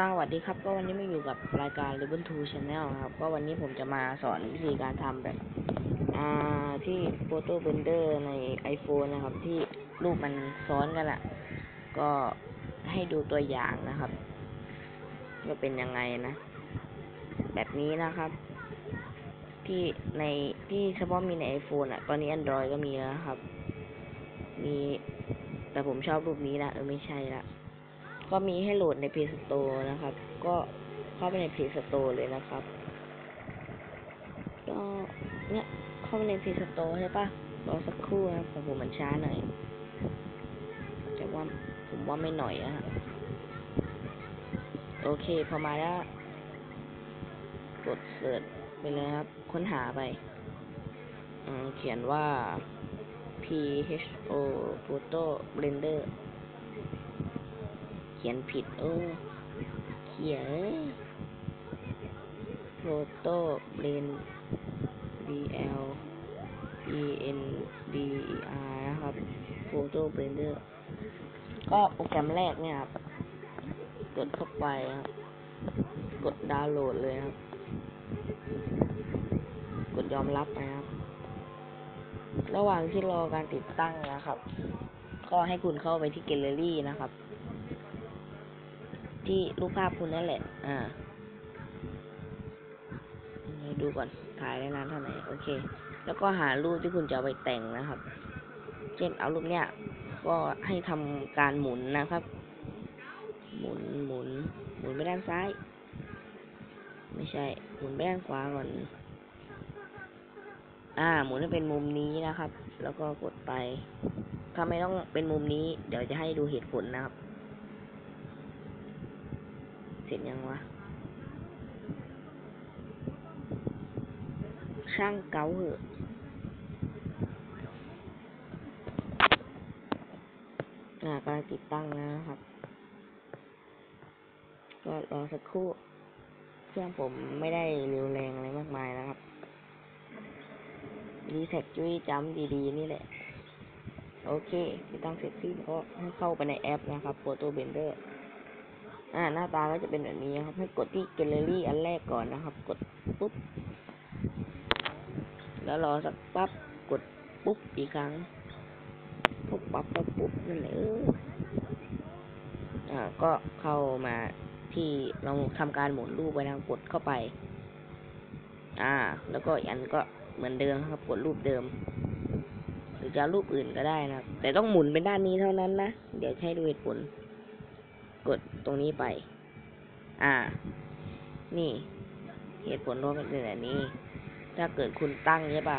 สวัสดีครับ ก็วันนี้มาอยู่กับรายการ Level 2 Channel ครับ ก็วันนี้ผมจะมาสอนวิธีการทำแบบอ่าที่ Photo Blender ใน iPhone นะครับ ที่รูปมันซ้อนกันอะก็ให้ดูตัวอย่างนะครับว่าเป็นยังไงนะ แบบนี้นะครับ ที่ในที่เฉพาะมีใน iPhone อะตอนนี้ Android ก็มีแล้วครับ มีแต่ผมชอบรูปนี้ละเออไม่ใช่ละ ก็มีให้โหลดใน Play Store นะครับ ก็เข้าไปใน Play Store เลยนะครับ ก็เนี่ยเข้าไปใน Play Store ใช่ปะรอสักครู่นะครับของผมมันช้าหน่อยแต่ว่าผมว่าไม่หน่อยอะโอเค พอมาแล้ว กดเสิร์ชไปเลยครับ ค้นหาไปเขียนว่า P H O Photo Blender ขียนผิดเออเขียน Photo Blend B L E N D E R นะครับ Photo Blender ก็โปรแกรมแรกเนี่ยครับ กดเข้าไปครับกดดาวน์โหลดเลยครับ กดยอมรับไปครับ ระหว่างที่รอการติดตั้งนะครับ ก็ให้คุณเข้าไปที่แกลเลอรี่นะครับ ที่รูปภาพคุณนั่นแหละ อ่านี่ดูก่อนถ่ายได้นานเท่าไหร่โอเค แล้วก็หารูปที่คุณจะเอาไปแต่งนะครับ เช่นเอารูปเนี้ยก็ให้ทำการหมุนนะครับ หมุนหมุน หมุนไปด้านซ้าย ไม่ใช่ หมุนไปด้านขวาก่อน อ่า หมุนให้เป็นมุมนี้นะครับ แล้วก็กดไปถ้าไม่ต้องเป็นมุมนี้ เดี๋ยวจะให้ดูเหตุผลนะครับ เสร็จยังวะ ช่างเกาเหอะอ่ากำลังติดตั้งนะครับ ก็รอสักครู่ เครื่องผมไม่ได้เร็วแรงอะไรมากมายนะครับ รีแท็กจุ้ยจัมดีๆ นี่แหละ โอเคติดตั้งเสร็จสิ้นก็ให้เข้าไปในแอปนะครับ Photo Blender อ่าหน้าตาก็จะเป็นแบบนี้ครับ ให้กดที่แกลเลอรี่อันแรกก่อนนะครับ กดปุ๊บ แล้วรอสักปั๊บ กดปุ๊บอีกครั้ง ปุ๊บปั๊บปั๊บปุ๊บนั่นแหละเอออ่า ก็เข้ามาที่เราทำการหมุนรูปไปนะกดเข้าไป อ่า แล้วก็อันก็เหมือนเดิมครับ กดรูปเดิม หรือจะรูปอื่นก็ได้นะ แต่ต้องหมุนเป็นด้านนี้เท่านั้นนะ เดี๋ยวให้ดูเหตุผล กดตรงนี้ไป อ่า นี่ เหตุผลว่ามันเป็นแบบนี้ ถ้าเกิดคุณตั้งใช่ปะ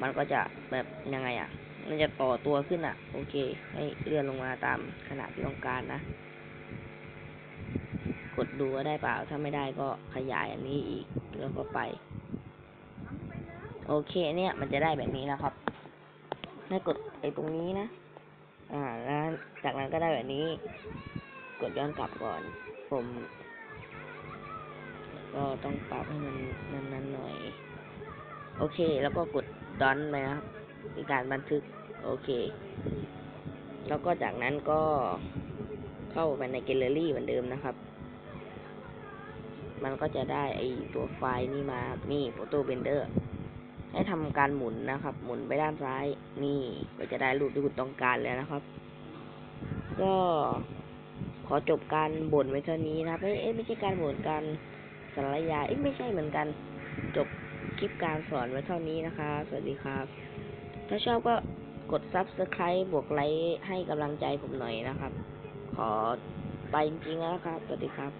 มันก็จะแบบยังไงอะ่ะ มันจะต่อตัวขึ้นอะ่ะ โอเค ให้เลื่อนลงมาตามขนาดที่ต้องการนะ กดดูว่าได้เปล่า ถ้าไม่ได้ก็ขยายอันนี้อีก แล้วก็ไป โอเค เนี่ย มันจะได้แบบนี้นะครับ ให้กดไอ้ตรงนี้นะ อ่า แล้วจากนั้นก็ได้แบบนี้ กดย้อนกลับก่อน ผม ก็ต้องปรับให้มันนั้นๆหน่อย โอเค แล้วก็กดดอนไปนะครับในการบันทึก โอเค แล้วก็จากนั้นก็เข้าไปในแกลเลอรี่เหมือนเดิมนะครับ มันก็จะได้ไอตัวไฟล์นี่มานี่ Photo Blender ให้ทำการหมุนนะครับ หมุนไปด้านซ้าย นี่ก็จะได้รูปที่คุณต้องการแล้วนะครับ ก็ ขอจบการบ่นไว้เท่านี้นะครับ เอ๊ะไม่ใช่การบ่นการสารยา เอ๊ะไม่ใช่เหมือนกัน จบคลิปการสอนไว้เท่านี้นะคะ สวัสดีครับ ถ้าชอบก็กด subscribe บวกไลค์ให้กำลังใจผมหน่อยนะครับ ขอไปจริงๆแล้วครับ สวัสดีครับ